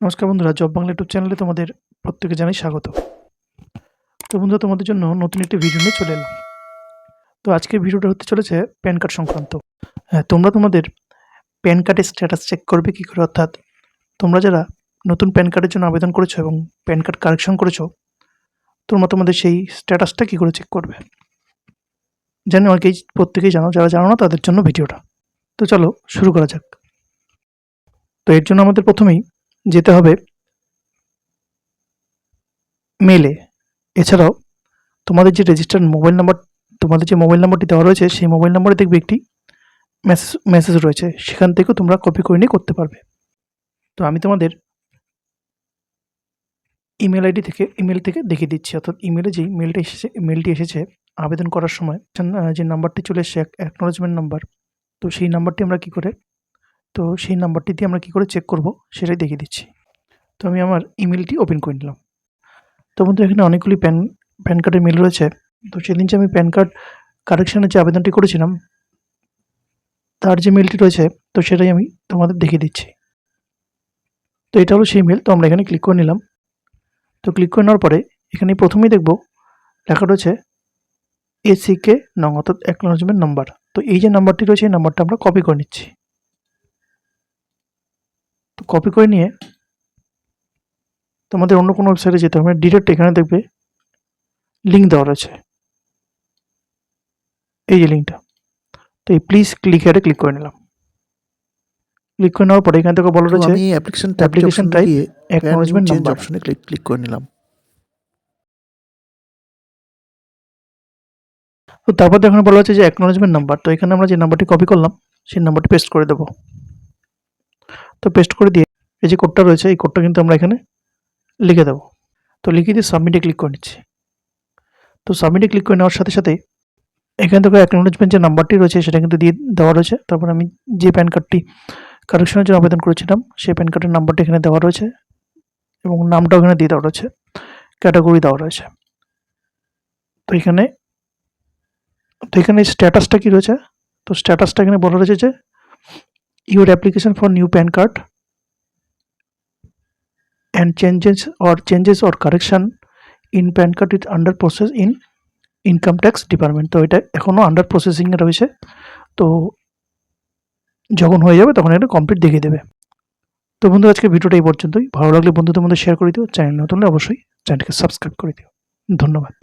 নমস্কার বন্ধুরা, job Bangla YouTube চ্যানেলে তোমাদের প্রত্যেকে জানাই স্বাগত। তো বন্ধুরা, তোমাদের জন্য নতুন একটি ভিডিও নিয়ে চলে এলাম। তো আজকের ভিডিওটা হতে চলেছে প্যান কার্ড সংক্রান্ত। হ্যাঁ তোমরা তোমাদের প্যান কার্ডের স্ট্যাটাস চেক করবে কী করে? অর্থাৎ তোমরা যারা নতুন প্যান কার্ডের জন্য আবেদন করেছ এবং প্যান কার্ড কারেকশন করেছ, তোমরা তোমাদের সেই স্ট্যাটাসটা কী করে চেক করবে? জানি অনেকেই প্রত্যেকেই জানো, যারা জানো না তাদের জন্য ভিডিওটা তো চলো শুরু করা যাক। তো এর জন্য আমাদের প্রথমেই যেতে হবে মেলে এছাড়াও তোমাদের যে রেজিস্টার্ড মোবাইল নাম্বার তোমাদের যে মোবাইল নাম্বারটি দেওয়া রয়েছে, সেই মোবাইল নাম্বারে দেখবে একটি মেসেজ মেসেজ রয়েছে। সেখান থেকেও তোমরা কপি করে নিয়ে করতে পারবে। তো আমি তোমাদের ইমেল আইডি থেকে ইমেল থেকে দেখিয়ে দিচ্ছি। অর্থাৎ ইমেলে যেই মেলটা এসেছে মেলটি এসেছে আবেদন করার সময়, যে নাম্বারটি চলে এসেছে অ্যাকনোলজমেন্ট নাম্বার তো সেই নাম্বারটি আমরা কি করে তো সেই নাম্বারটি দিয়ে আমরা কী করে চেক করব সেটাই দেখিয়ে দিচ্ছি। তো আমি আমার ইমেলটি ওপেন করে নিলাম। তো বন্ধু, এখানে অনেকগুলি প্যান প্যান কার্ডের মেল রয়েছে। তো সেদিন যে আমি প্যান কার্ড কারেকশানের যে আবেদনটি করেছিলাম, তার যে মেলটি রয়েছে, তো সেটাই আমি তোমাদের দেখিয়ে দিচ্ছি। তো এটা হলো সেই মেল তো আমরা এখানে ক্লিক করে নিলাম। তো ক্লিক করে নেওয়ার পরে এখানে প্রথমেই দেখব, লেখা রয়েছে এসিকে নং অর্থাৎ অ্যাকনোলজমেন্ট নাম্বার তো এই যে নাম্বারটি রয়েছে, এই নাম্বারটা আমরা কপি করে নিচ্ছি। কপি করে নিয়ে তোমাদের অন্য কোনো ওয়েবসাইটে যেতে হবে। ডিরেক্ট এখানে দেখবে লিঙ্ক দেওয়া রয়েছে। এই যে লিঙ্কটা তো এই প্লিজ ক্লিক হেয়ারে ক্লিক করে নিলাম। ক্লিক করে নেওয়ার পরে এখান থেকে বলা রয়েছে আমি অ্যাপ্লিকেশন অ্যাপ্লিকেশন গিয়ে অ্যাকনোলজমেন্ট নাম্বার অপশনে ক্লিক ক্লিক করে নিলাম। তো তারপর এখানে বলা হচ্ছে যে অ্যাকনোলজমেন্ট নাম্বার তো এখানে আমরা যে নাম্বারটি কপি করলাম সেই নাম্বারটি পেস্ট করে দেবো। তো পেস্ট করে দিয়ে এই যে কোডটা রয়েছে, এই কোডটা কিন্তু আমরা এখানে লিখে দেবো। তো লিখে দিয়ে সাবমিটে ক্লিক করে নিচ্ছি। তো সাবমিটে ক্লিক করে নেওয়ার সাথে সাথে এখানে থেকে অ্যাকনোলজমেন্ট যে নাম্বারটি রয়েছে, সেটা কিন্তু দিয়ে দেওয়া রয়েছে। তারপর আমি যে প্যান কার্ডটি কারেকশনের জন্য আবেদন করেছিলাম, সেই প্যান কার্ডের নাম্বারটি এখানে দেওয়া রয়েছে এবং নামটাও এখানে দিয়ে দেওয়া রয়েছে ক্যাটাগরি দেওয়া রয়েছে। তো এখানে তো এখানে স্ট্যাটাসটা কী রয়েছে? তো স্ট্যাটাসটা এখানে বলা রয়েছে যে your application for new PAN card and changes or changes or correction in PAN card it under process in income tax department তো এটা এখনও আন্ডার প্রসেসিংয়ে রয়েছে। তো যখন হয়ে যাবে তখন এটা কমপ্লিট দেখিয়ে দেবে। তো বন্ধু, আজকে ভিডিওটা এই পর্যন্তই। ভালো লাগলে বন্ধুদের মধ্যে শেয়ার করে দিও। চ্যানেল নতুন অবশ্যই চ্যানেলকে সাবস্ক্রাইব করে দিও। ধন্যবাদ।